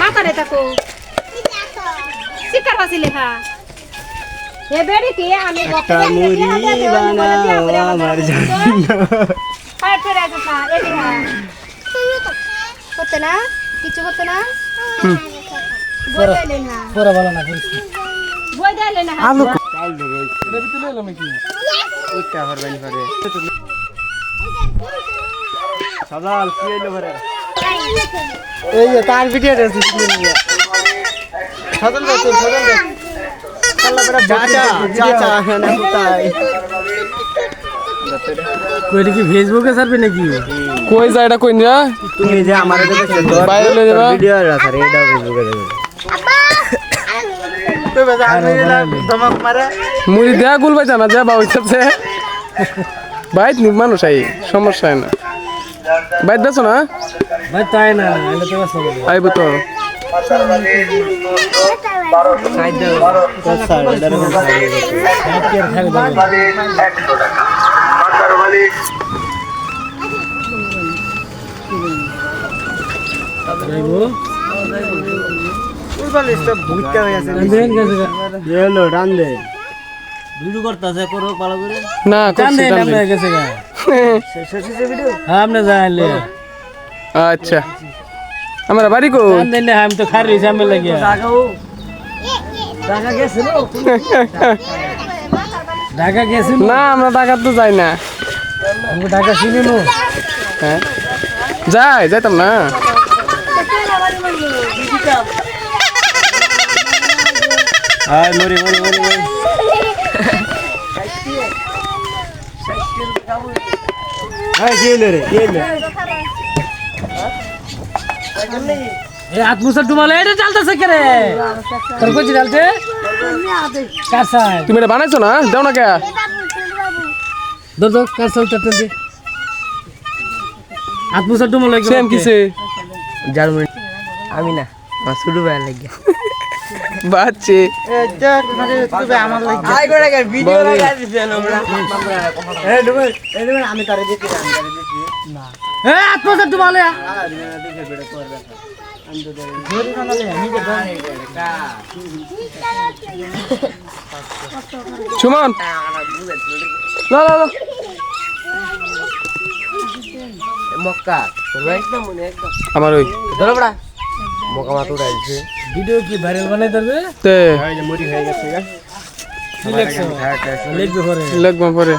মাথারে থাকো জন্য করতে না কিছু করতে না পরে ভালো না বই দিলে না সদাল কি হইল পরে এই যে তার ভিডিও আছে সদল বে তুই সদল বে চাচা চাচা না কোথায়? কইটা কি ফেসবুকে ছাড়বে নাকি? কই যায় এটা কই না তুমি যে আমার বাইরে লয়ে যাবা? ভিডিও আছে রে এটা ফেসবুকে দেবে তুই বাজা আমি ধমক মারে। মুড়ি দেয়া গুল পাইতা না যা। বাউইতাছে বাইত মানুষ আই সমস্যা হয় না। বাইত বেছো না ভাই তাই না এটা তো আছে আইব। তো হয়ে না করছি টান দেন। গেছে গা শেষে ভিডিও হ্যাঁ আপনি যাইলে আচ্ছা আমার বাড়ি কো টান দেন না আমি তো খাই রইছি আমি লাগিয়া টাকা গেছিল ঢাকা গেছি না আমরা ঢাকা তো যাই না আমি ঢাকা চিনি নো হ্যাঁ যাই যাইতাম না হাই মরি মরি মরি মরি কি হইল রে হইল এ আত্মসা ডুবালে এটা চালতেছে কে রে? তোর কইছি চালতে কার সাই তুমি এটা বানাইছো না? দাও না কে? দর দর কার সাই চালতে দে। আত্মসা ডুবালে সেম কিসে? জার্মানি। আমি না আমার শুরু ভাই লাগে। বাচ্চে আমি তারে দেখি সুমন না। না মক্কা। মনে আমার ওই। ধরো বড়া মক্কা মাতো উড়াইছে ভিডিও কি ভাইরাল বানাই দেবে তে। ভাই যে মরি হয়ে গেছে গা। লিখবে পরে। লাগবে পরে।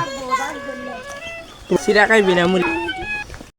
সিরা খাইবি না মুড়ি?